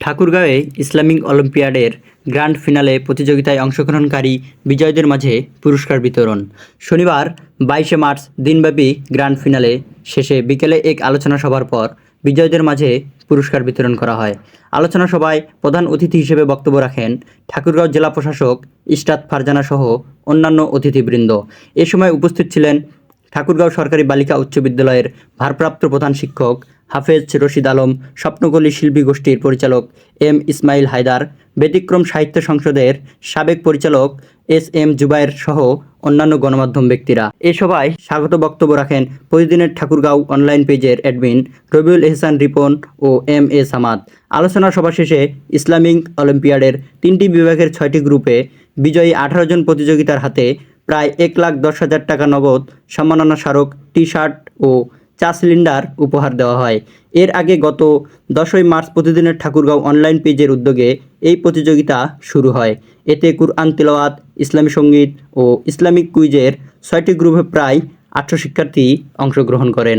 ঠাকুরগাঁওয়ে Islamic অলিম্পিয়াডের grand finale প্রতিযোগিতায় অংশগ্রহণকারী বিজয়ীদের মাঝে পুরস্কার বিতরণ। শনিবার, বাইশে মার্চ দিনব্যাপী গ্র্যান্ড ফিনালে শেষে বিকেলে এক আলোচনা সভার পর বিজয়ীদের মাঝে পুরস্কার বিতরণ করা হয়। আলোচনা সভায় প্রধান অতিথি হিসেবে বক্তব্য রাখেন ঠাকুরগাঁও জেলা প্রশাসক ইস্টাত ফারজানা সহ অন্যান্য অতিথিবৃন্দ। এ সময় উপস্থিত ছিলেন ঠাকুরগাঁও সরকারি বালিকা উচ্চ বিদ্যালয়ের ভারপ্রাপ্ত প্রধান শিক্ষক হাফেজ রশিদ আলম স্বপ্নকলি শিল্পী গোষ্ঠীর পরিচালক এম ইসমাইল হায়দার, ব্যতিক্রম সাহিত্য সংসদের সাবেক পরিচালক এস এম জুবায়ের সহ অন্যান্য গণমাধ্যম ব্যক্তিরা। এ সভায় স্বাগত বক্তব্য রাখেন প্রতিদিনের ঠাকুরগাঁও অনলাইন পেজের অ্যাডমিন রবিউল এহসান রিপন ও এম এ সামাদ। আলোচনা সভা শেষে ইসলামিক অলিম্পিয়াডের তিনটি বিভাগের ছয়টি গ্রুপে বিজয়ী আঠারো জন প্রতিযোগিতার হাতে প্রায় এক লাখ দশ হাজার টাকা নগদ সম্মাননা স্মারক টি শার্ট ও চা সিলিন্ডার উপহার দেওয়া হয়। এর আগে গত দশই মার্চ প্রতিদিনের ঠাকুরগাঁও অনলাইন পেজের উদ্যোগে এই প্রতিযোগিতা শুরু হয়। এতে কুরআন তেলাওয়াত, ইসলামী সংগীত ও ইসলামিক কুইজের ছয়টি গ্রুপে প্রায় আটশো শিক্ষার্থী অংশগ্রহণ করেন।